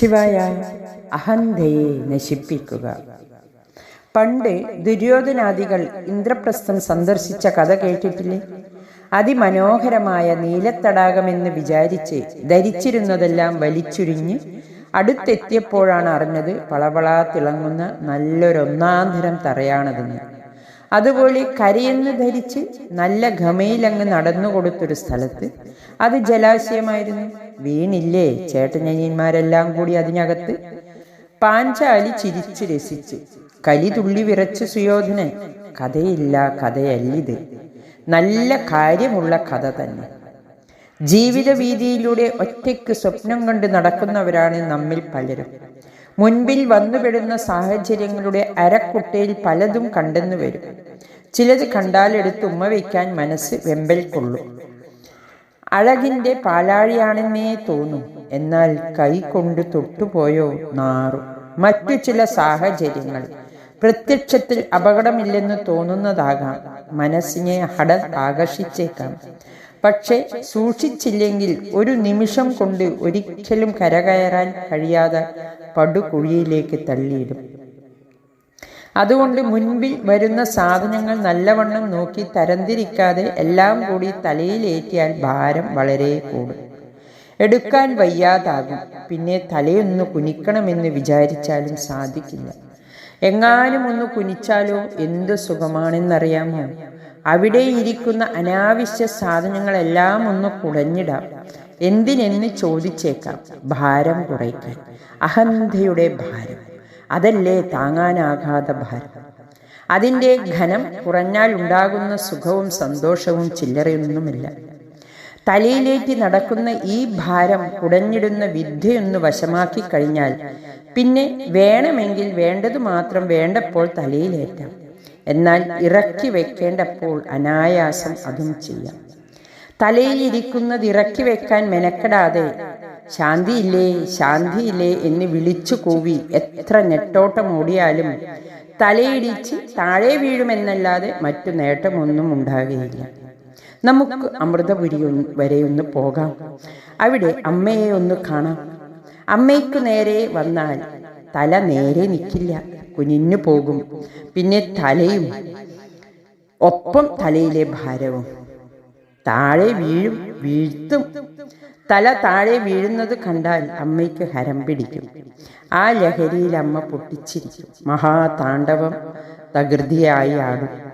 ശിവായ അഹന്തയെ നശിപ്പിക്കുക. പണ്ട് ദുര്യോധനാദികൾ ഇന്ദ്രപ്രസ്ഥം സന്ദർശിച്ച കഥ കേട്ടിട്ടില്ലേ? അതിമനോഹരമായ നീലത്തടാകമെന്ന് വിചാരിച്ച് ധരിച്ചിരുന്നതെല്ലാം വലിച്ചുരിഞ്ഞ് അടുത്തെത്തിയപ്പോഴാണ് അറിഞ്ഞത് പളവളാ തിളങ്ങുന്ന നല്ലൊരൊന്നാന്തരം തറയാണതെന്ന്. അതുപോലെ കരയെന്ന് ധരിച്ച് നല്ല ഗമയിലങ്ങ് നടന്നു കൊടുത്തൊരു സ്ഥലത്ത് അത് ജലാശയമായിരുന്നു. വീണില്ലേ? ചേട്ടനനിയന്മാരെല്ലാം കൂടി അതിനകത്ത്. പാഞ്ചാലി ചിരിച്ചു രസിച്ചു. കലി തുള്ളി വിറച്ചു സുയോധനൻ. കഥയില്ല കഥയല്ലിത്. നല്ല കാര്യമുള്ള കഥ തന്നെ. ജീവിത വീതിയിലൂടെ ഒറ്റയ്ക്ക് സ്വപ്നം കണ്ട് നടക്കുന്നവരാണ് നമ്മിൽ പലരും. മുൻപിൽ വന്നുപെടുന്ന സാഹചര്യങ്ങളുടെ അരക്കുട്ടയിൽ പലതും കണ്ടെന്നു വരും. ചിലത് കണ്ടാലെടുത്ത് ഉമ്മ വയ്ക്കാൻ മനസ്സ് വെമ്പൽ കൊള്ളും അഴകിന്റെ പാലാഴിയാണെന്നേ തോന്നും. എന്നാൽ കൈ കൊണ്ട് തൊട്ടുപോയോ നാറും. മറ്റു ചില സാഹചര്യങ്ങൾ. പ്രത്യക്ഷത്തിൽ അപകടമില്ലെന്ന് തോന്നുന്നതാകാം. മനസ്സിനെ ഹട ആകർഷിച്ചേക്കാം. പക്ഷെ സൂക്ഷിച്ചില്ലെങ്കിൽ ഒരു നിമിഷം കൊണ്ട് ഒരിക്കലും കരകയറാൻ കഴിയാതെ പടുകുഴിയിലേക്ക് തള്ളിയിടും. അതുകൊണ്ട് മുൻപിൽ വരുന്ന സാധനങ്ങൾ നല്ലവണ്ണം നോക്കി തരംതിരിക്കാതെ എല്ലാം കൂടി തലയിലേറ്റിയാൽ ഭാരം വളരെ കൂടും. എടുക്കാൻ വയ്യാതാകും. പിന്നെ തലയൊന്ന് കുനിക്കണമെന്ന് വിചാരിച്ചാലും സാധിക്കില്ല. എങ്ങാനും ഒന്ന് കുനിച്ചാലോ? എന്ത് സുഖമാണെന്നറിയാമോ? അവിടെ ഇരിക്കുന്ന അനാവശ്യ സാധനങ്ങളെല്ലാം ഒന്ന് കുടഞ്ഞിടാം. എന്തിനെന്ന് ചോദിച്ചേക്കാം. ഭാരം കുറയ്ക്കാൻ. അഹന്തയുടെ ഭാരം. അതല്ലേ താങ്ങാനാകാത്ത ഭാരം? അതിന്റെ ഘനം കുറഞ്ഞാൽ ഉണ്ടാകുന്ന സുഖവും സന്തോഷവും ചില്ലറയൊന്നുമില്ല. തലയിലേറ്റി നടക്കുന്ന ഈ ഭാരം കുടഞ്ഞിടുന്ന വിദ്യയൊന്ന് വശമാക്കി കഴിഞ്ഞാൽ പിന്നെ വേണമെങ്കിൽ വേണ്ടത് മാത്രം വേണ്ടപ്പോൾ തലയിലേറ്റാം. എന്നാൽ ഇറക്കി വെക്കേണ്ടപ്പോൾ അനായാസം അതും ചെയ്യാം. തലയിലിരിക്കുന്നത് ഇറക്കി വെക്കാൻ മെനക്കെടാതെ ശാന്തിയില്ലേ ശാന്തിയില്ലേ എന്ന് വിളിച്ചു കൂവി. എത്ര നെട്ടോട്ടം ഓടിയാലും തലയിടിച്ച് താഴെ വീഴുമെന്നല്ലാതെ മറ്റു നേട്ടമൊന്നും ഉണ്ടാകുകയില്ല. നമുക്ക് അമൃതപുരി വരെ ഒന്ന് പോകാം. അവിടെ അമ്മയെ ഒന്ന് കാണാം. അമ്മയ്ക്ക് നേരെ വന്നാൽ തല നേരെ നിൽക്കില്ല കുനിഞ്ഞു പോകും. പിന്നെ തലയും ഒപ്പം തലയിലെ ഭാരവും. താഴെ വീഴും വീഴ്ത്തും. തല താഴെ വീഴുന്നത് കണ്ടാൽ അമ്മയ്ക്ക് ഹരം പിടിക്കും. ആ ലഹരിയിൽ അമ്മ പൊട്ടിച്ചിരിക്കും. മഹാതാണ്ഡവം തകൃതിയായി ആടും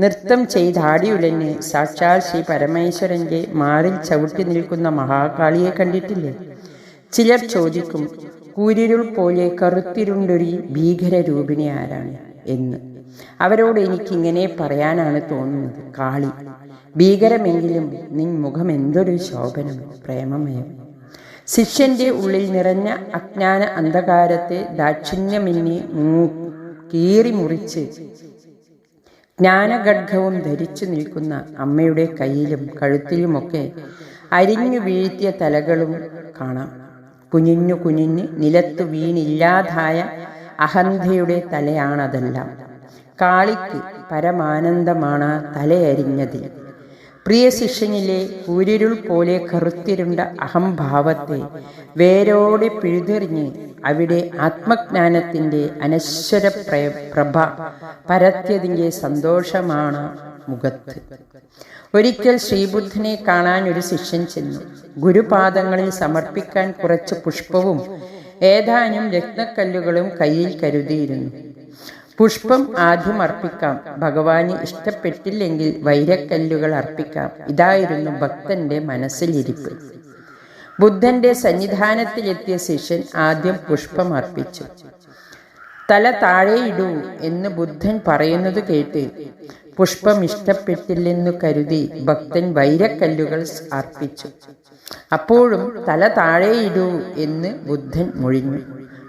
നൃത്തം ചെയ്ത് ആടിയുടനെ സാക്ഷാൽ ശ്രീ പരമേശ്വരന്റെ മാറിൽ ചവിട്ടി നിൽക്കുന്ന മഹാകാളിയെ കണ്ടിട്ടില്ലേ? ചിലർ ചോദിക്കും കൂരിരുൾ പോലെ കറുത്തിരുണ്ടൊരു ഭീകര ഭീകരരൂപിണി ആരാണ്? എന്ന്. അവരോട് എനിക്കിങ്ങനെ പറയാനാണ് തോന്നുന്നത്. കാളി ഭീകരമെങ്കിലും നിൻ മുഖം എന്തൊരു ശോഭനം പ്രേമമയം. ശിഷ്യന്റെ ഉള്ളിൽ നിറഞ്ഞ അജ്ഞാന അന്ധകാരത്തെ ദാക്ഷിണ്യമിന്നി കീറി മുറിച്ച് ജ്ഞാനഘഡ്ഘവും ധരിച്ചു നിൽക്കുന്ന അമ്മയുടെ കയ്യിലും കഴുത്തിലുമൊക്കെ അരിഞ്ഞു വീഴ്ത്തിയ തലകളും കാണാം. കുനിഞ്ഞു കുനിഞ്ഞ് നിലത്തു വീണില്ലാതായ അഹന്തയുടെ തലയാണതെല്ലാം. കാളിക്ക് പരമാനന്ദമാണ് തലയരിഞ്ഞതിൽ പ്രിയ ശിഷ്യനിലെ കൂരിരുൾ പോലെ കറുത്തിരുണ്ട അഹംഭാവത്തെ വേരോടെ പിഴുതെറിഞ്ഞ് അവിടെ ആത്മജ്ഞാനത്തിന്റെ അനശ്വര പ്രഭ പരത്തിയതിന്റെ സന്തോഷമാണ് മുഖത്ത്. ഒരിക്കൽ ശ്രീബുദ്ധനെ കാണാൻ ഒരു ശിഷ്യൻ ചെന്നു. ഗുരുപാദങ്ങളിൽ സമർപ്പിക്കാൻ കുറച്ച് പുഷ്പവും ഏതാനും രത്നക്കല്ലുകളും കയ്യിൽ കരുതിയിരുന്നു. പുഷ്പം ആദ്യം അർപ്പിക്കാം ഭഗവാന് ഇഷ്ടപ്പെട്ടില്ലെങ്കിൽ വൈരക്കല്ലുകൾ അർപ്പിക്കാം. ഇതായിരുന്നു ഭക്തന്റെ മനസ്സിലിരിപ്പ്. ബുദ്ധന്റെ സന്നിധാനത്തിലെത്തിയ ശിഷ്യൻ ആദ്യം പുഷ്പം അർപ്പിച്ചു. തല താഴെയിടൂ എന്ന് ബുദ്ധൻ പറയുന്നത് കേട്ട് പുഷ്പം ഇഷ്ടപ്പെട്ടില്ലെന്നു കരുതി ഭക്തൻ വൈരക്കല്ലുകൾ അർപ്പിച്ചു. അപ്പോഴും തല താഴെയിടൂ എന്ന് ബുദ്ധൻ മൊഴിഞ്ഞു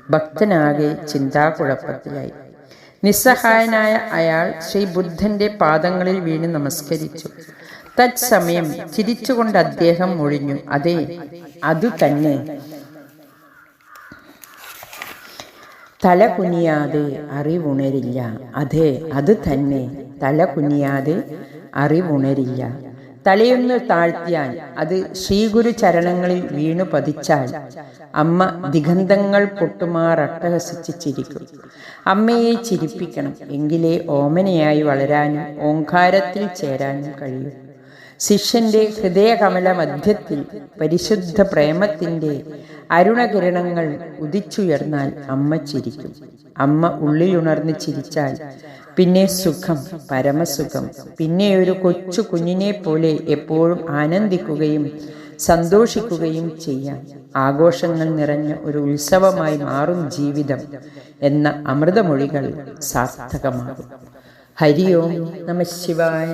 ഭക്തനാകെ ചിന്താകുഴപ്പത്തിലായി. നിസ്സഹായനായ അയാൾ ശ്രീ ബുദ്ധന്റെ പാദങ്ങളിൽ വീണ് നമസ്കരിച്ചു. തത്സമയം ചിരിച്ചുകൊണ്ട് അദ്ദേഹം ഒഴിഞ്ഞു അതെ അത് തന്നെ. തല കുനിയാതെ അറിവുണരില്ല. അതെ അത് തന്നെ. തല കുനിയാതെ അറിവുണരില്ല. തലയൊന്ന് താഴ്ത്തിയാൽ അത് ശ്രീഗുരു ചരണങ്ങളിൽ വീണു പതിച്ചാൽ അമ്മ ദിഗന്ധങ്ങൾ പൊട്ടുമാർ അട്ടഹസിച്ച് ചിരിക്കും അമ്മയെ ചിരിപ്പിക്കണം എങ്കിലേ ഓമനയായി വളരാനും ഓങ്കാരത്തിൽ ചേരാനും കഴിയൂ. ശിഷ്യന്റെ ഹൃദയകമല മധ്യത്തിൽ പരിശുദ്ധ പ്രേമത്തിന്റെ അരുണകിരണങ്ങൾ ഉദിച്ചുയർന്നാൽ അമ്മ ചിരിക്കും. അമ്മ ഉള്ളിലുണർന്ന് ചിരിച്ചാൽ പിന്നെ സുഖം പരമസുഖം. പിന്നെ ഒരു കൊച്ചു കുഞ്ഞിനെ പോലെ എപ്പോഴും ആനന്ദിക്കുകയും സന്തോഷിക്കുകയും ചെയ്യാം. ആഘോഷങ്ങൾ നിറഞ്ഞ ഒരു ഉത്സവമായി മാറും ജീവിതം എന്ന അമൃതമൊഴികൾ സാർത്ഥകമാകും. ഹരി ഓം നമ ശിവായ.